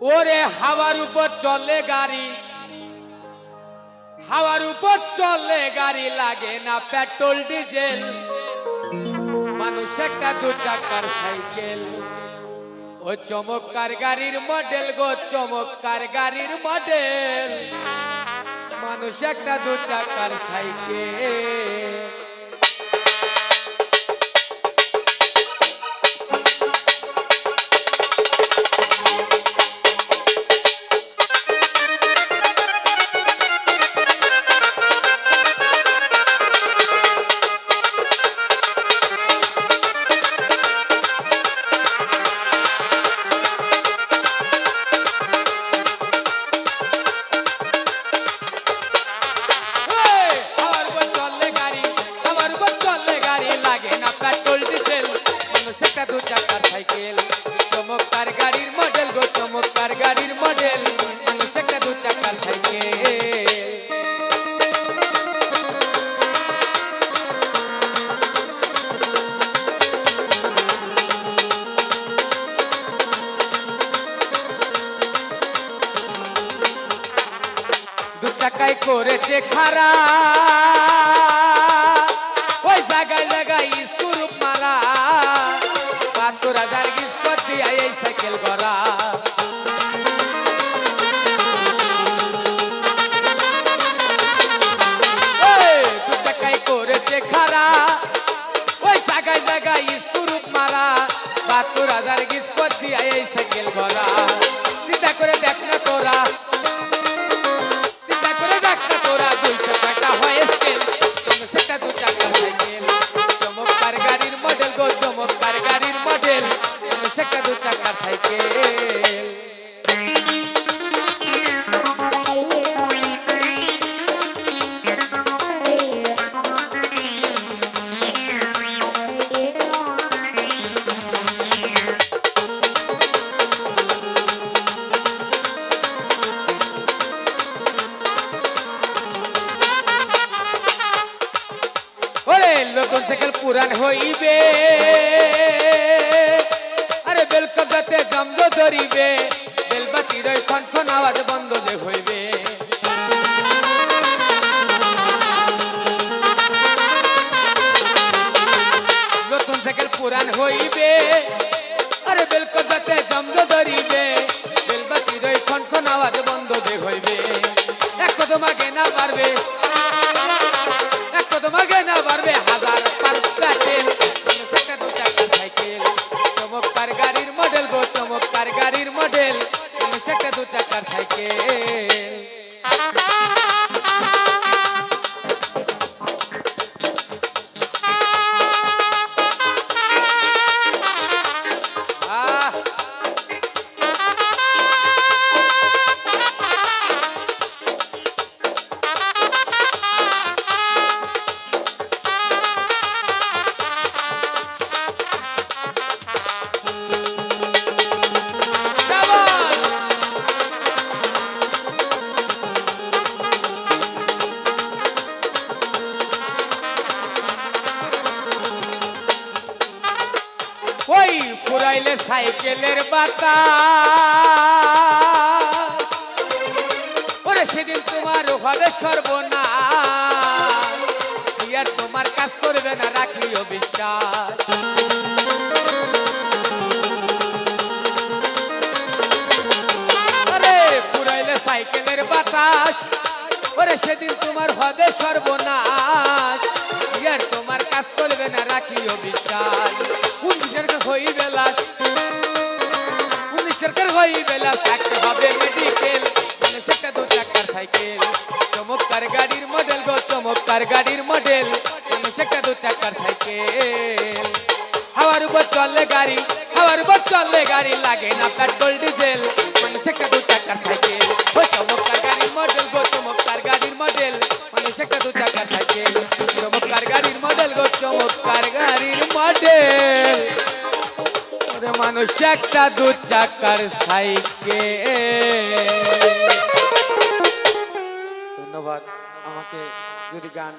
ওরে হাওয়ার উপর চলে গাড়ি। হাওয়ার উপর চলে গাড়ি লাগে না পেট্রোল, ডিজেল। মানুষ একটা দু চাকার সাইকেল। ও চমৎকার গাড়ির মডেল গো, চমৎকার গাড়ির মডেল। মানুষ একটা দু চাকার সাইকেল। একটা দু চাকার সাইকেল। চমৎকার গাড়ির মডেল গো, চমৎকার গাড়ির মডেল মানুষ একটা দু চাকার সাইকেল। দু চাকায় করেছে খারা জায়গায় স্কুরুপ মারা, বাহাত্তর হাজার কিস্পত দিয়া এই সাইকেল করা চিন্তা করে দেখ না তোরা। চিন্তা করে দেখ না তোরা, দুইশো টাকা হয় স্কেল সেটা দু চাকার সাইকেল চমৎকার গাড়ির মডেল গো, চমৎকার গাড়ির মডেল সেটা দু চাকার সাইকেল। সাইকেল পুরান হইবে আরে বেলকদাতে জমদ ধরিবে বেলবাতির খন খন আওয়াজ বন্ধ যে হইবে নতুন সাইকেল পুরান হইবে আরে বেলকদাতে জমদ ওই ফুরাইলে সাইকেলের বাতাস। ওরে সেদিন তোমার হবে সর্বনা আর তোমার কাজ করবে না রাখিও বিশ্বাস। আরে ফুরাইলে সাইকেলের বাতাস। ওরে সেদিন তোমার হবে সর্বনাশ। চমৎকার গাড়ির মডেল সেটা দু চাকার সাইকেল হাওয়ার উপর চলে গাড়ি, হাওয়ার উপর চলে গাড়ি, লাগে না পেট্রোল ডিজেল মানুষ একটা দু চাকার সাইকেল ও চমৎকার গাড়ির মডেল গো, চমৎকার গাড়ির মডেল মানুষ একটা দু চাকার সাইকেল চমৎকার গাড়ির মডেল গো, চমৎকার গাড়ির মডেল মানুষ, একটা দু চাকার সাইকেল ধন্যবাদ, আমাকে যদি গান